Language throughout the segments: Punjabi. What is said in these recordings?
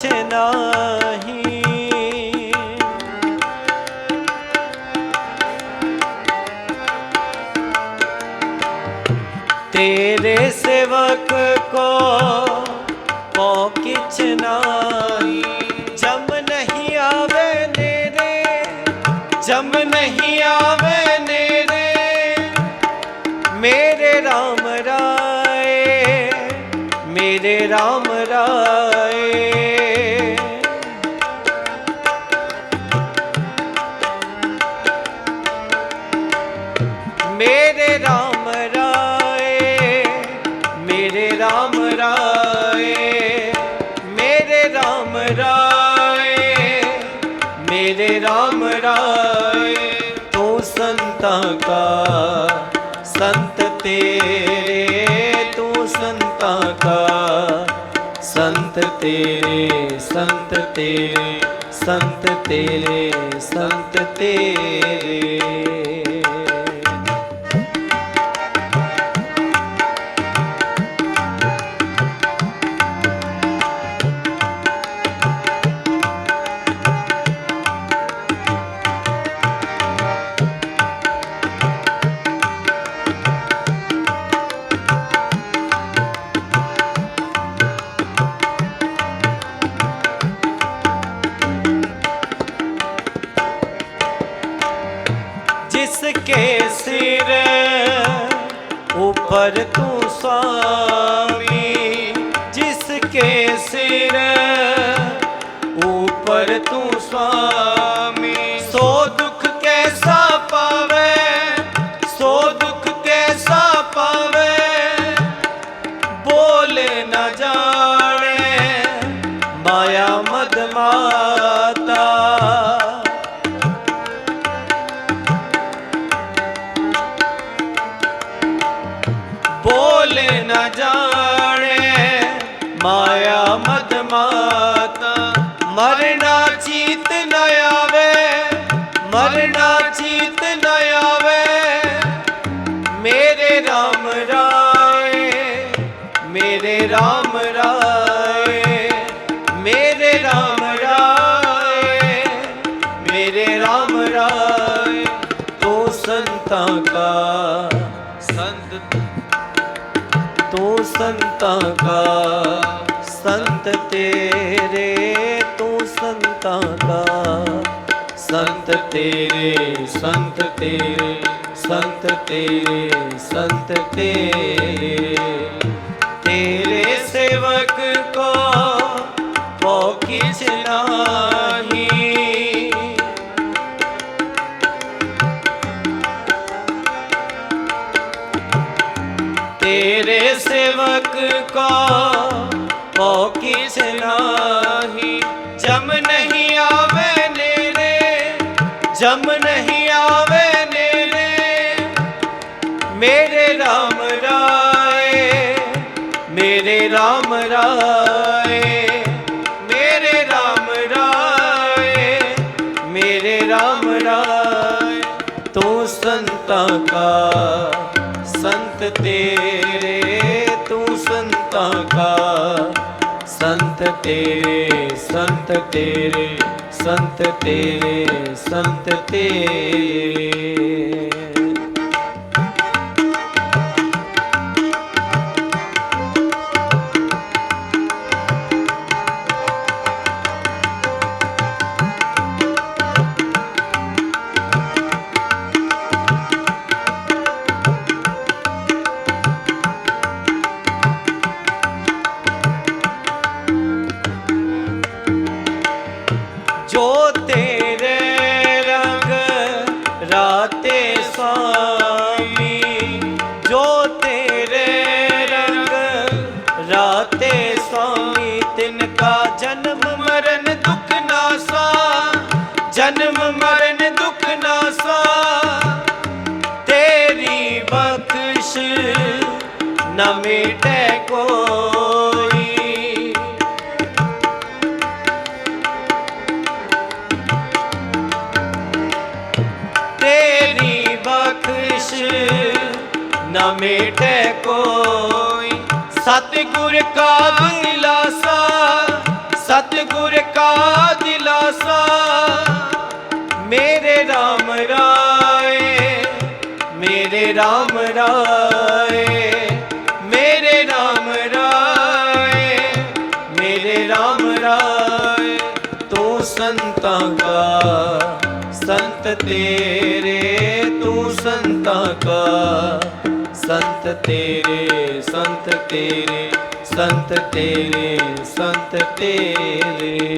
ਨਹੀਂ ਤੇਰੇ ਸੇਵਕ ਕੋ ਕੋ ਕਿਛ ਨਾਹੀ ਜਮ ਨਹੀਂ ਆਵੇ ਨੇਰੇ ਜਮ ਨਹੀਂ ਆਵੇ ਨੇਰੇ ਮੇਰੇ RAM ਰਾਏ ਮੇਰੇ RAM ਰਾਏ RAM ਰਾਏ ਤੂੰ ਸੰਤਾਂ ਕਾ ਸੰਤ ਤੇਰੇ ਤੂੰ ਸੰਤਾਂ ਕਾ ਸੰਤ ਤੇਰੇ ਸੰਤ ਤੇਰੇ ਸੰਤ ਤੇਰੇ ਸੰਤ ਤੇਰੇ ਹਰ ਤੂੰ ਸਾਮੀ ਜਿਸ ਕੇ ਸਿਰ ਉਪਰ ਤੂੰ ਸਵਾ Pole. ਸੰਤਾਂ ਕਾ ਸੰਤ ਤੇਰੇ ਤੂੰ ਸੰਤਾਂ ਕਾ ਸੰਤ ਤੇਰੇ ਸੰਤ ਤੇਰੇ ਸੰਤ ਤੇਰੇ ਸੰਤ ਤੇਰੇ। ਤੇਰੇ ਸੇਵਕ ਕੋ ਮੋਕਿ ਸਨਾਹੀ ਤੇਰੇ ਸੇਵਕ ਕਾ ਹੋ ਕਿਸ ਨਾਹੀ? ਜਮ ਨਹੀਂ ਆਵੇ ਨੇਰੇ ਜਮ ਨਹੀਂ ਆਵੇ ਨੇਰੇ ਮੇਰੇ ਰਾਮ ਰਾਏ, ਮੇਰੇ RAM ਰਾਏ, ਮੇਰੇ ਰਾਮ ਰਾਏ, ਮੇਰੇ RAM ਰਾਏ, ਤੂੰ ਸੰਤਾਂ ਕਾ ਸੰਤ ਤੇਰੇ ਤੂੰ ਸੰਤਾਂ ਕਾ। ਸੰਤ ਤੇਰੇ ਸੰਤ ਤੇਰੇ ਸੰਤ ਤੇਰੇ ਸੰਤ ਤੇਰੇ। ਨ ਮਿਟੈ ਕੋਈ। ਤੇਰੀ ਬਖਸ਼ ਨ ਮੇਟੇ ਕੋਈ। ਸਤਿਗੁਰ ਕਾ ਦਿਲਾਸਾ, ਸਤਿਗੁਰ ਕਾ ਦਿਲਾਸਾ, ਮੇਰੇ RAM ਰਾਏ, ਮੇਰੇ RAM ਰਾਏ। ਸੰਤਾਂ ਕਾ ਸੰਤ ਤੇਰੇ, ਤੂੰ ਸੰਤਾਂ ਕਾ ਸੰਤ ਤੇਰੇ ਸੰਤ ਤੇਰੇ ਸੰਤ ਤੇਰੇ ਸੰਤ ਤੇਰੇ।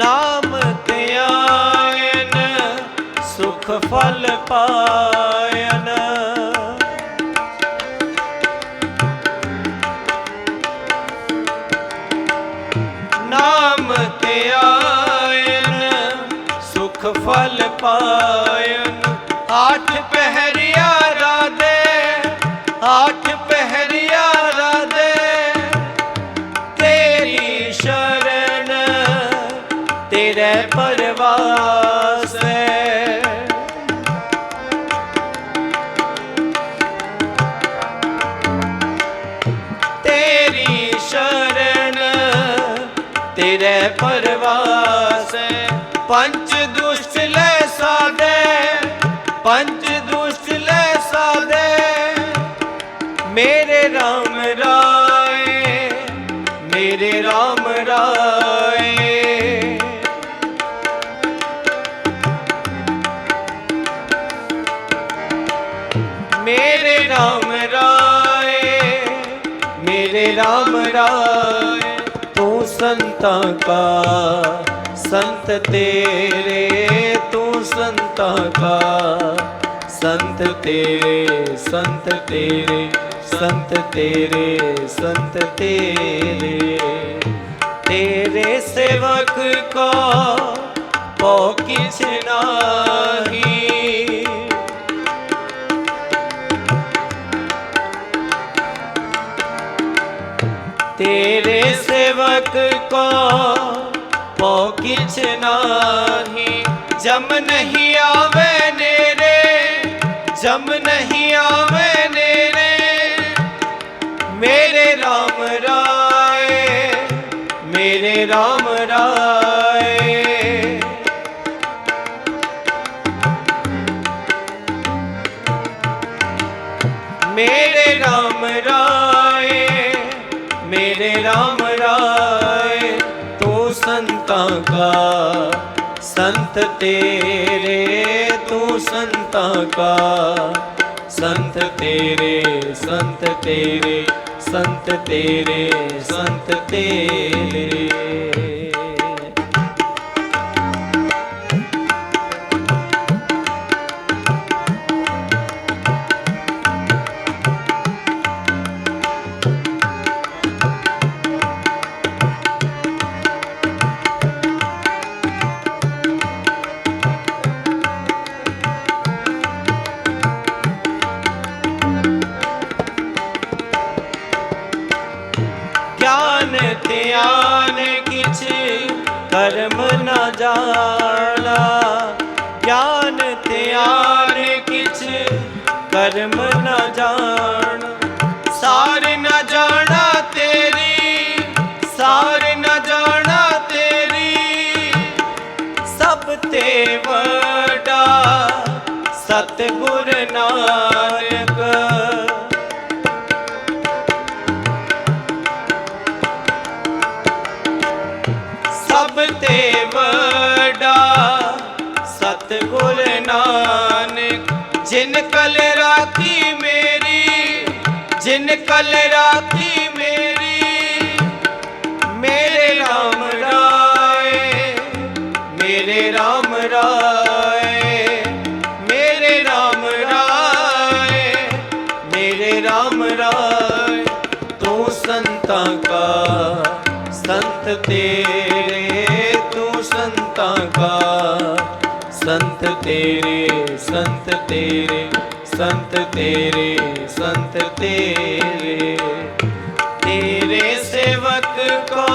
ਨਾਮ ਧਿਆਇਨ ਸੁਖ ਫਲ ਪਾਇਨ। ਨਾਮ ਧਿਆਇਨ ਸੁਖ ਫਲ ਪਾਇਨ। ਤੇਰੇ ਪਰਵਾਸ ਹੈ। ਪੰਜ ਦੁਸ਼ਟ ਲੈ ਸਾਦੇ। ਪੰਜ ਦੁਸ਼ਟ ਲੈ ਸਾਦੇ। ਮੇਰੇ RAM ਰਾਏ, ਮੇਰੇ RAM ਰਾਏ। ਮੇਰੇ RAM ਰਾਏ, ਮੇਰੇ RAM ਰਾਏ। ਸੰਤਾਂ ਕਾ, ਸੰਤ ਤੇਰੇ ਤੂੰ ਸੰਤਾਂ ਕਾ। ਸੰਤ ਤੇਰੇ ਸੰਤ ਤੇਰੇ ਸੰਤ ਤੇਰੇ ਸੰਤ ਤੇਰੇ। ਤੇਰੇ ਸੇਵਕ ਕੋ ਕੋ ਕਿਛ ਨਾਹੀ। ਤੇਰੇ ਕੋ ਪੋ ਕਿਛ ਨਾਹੀ, ਜਮ ਨਹੀਂ ਆਵੇ ਨੇਰੇ, ਜਮ ਨਹੀਂ ਆਵੇ ਨੇਰੇ। ਮੇਰੇ RAM ਰਾਏ, ਮੇਰੇ RAM ਰਾਏ। ਮੇਰੇ RAM ਰਾਏ, ਮੇਰੇ RAM ਰਾਏ। ਸੰਤਾਂ ਕਾ, ਸੰਤ ਤੇਰੇ, ਤੂੰ ਸੰਤਾਂ ਕਾ। ਸੰਤ ਤੇਰੇ ਸੰਤ ਤੇਰੇ ਸੰਤ ਤੇਰੇ ਸੰਤ ਤੇਰੇ। ਜਾਣਾ ਗਿਆਨ ਧਿਆਨ ਕਿਛ ਕਰਮ ਨ ਜਾਣ। ਨਾਨਕ, ਜਿਨ ਕਲ ਰਾਖੀ ਮੇਰੀ, ਜਿਨ ਕਲ ਰਾਖੀ ਮੇਰੀ, ਮੇਰੇ ਰਾਮ ਰਾਏ, ਮੇਰੇ RAM ਰਾਏ, ਮੇਰੇ ਰਾਮ ਰਾਏ, ਮੇਰੇ RAM ਰਾਏ, ਤੂੰ ਸੰਤਾਂ ਕਾ ਸੰਤ ਤੇਰੇ, ਤੂੰ ਸੰਤਾਂ ਕਾ ਸੰਤ ਤੇਰੇ ਸੰਤ ਤੇਰੇ ਸੰਤ ਤੇਰੇ ਸੰਤ ਤੇਰੇ। ਤੇਰੇ ਸੇਵਕ ਕੋ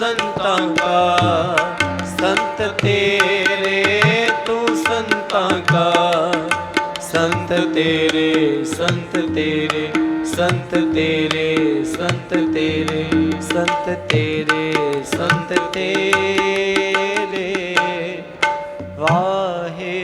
ਸੰਤਾਂ ਕਾ, ਸੰਤ ਤੇਰੇ ਤੂੰ ਸੰਤਾਂ ਕਾ। ਸੰਤ ਤੇਰੇ ਸੰਤ ਤੇਰੇ ਸੰਤ ਤੇਰੇ ਸੰਤ ਤੇਰੇ ਸੰਤ ਤੇਰੇ ਸੰਤ ਤੇਰੇ। ਵਾਹ।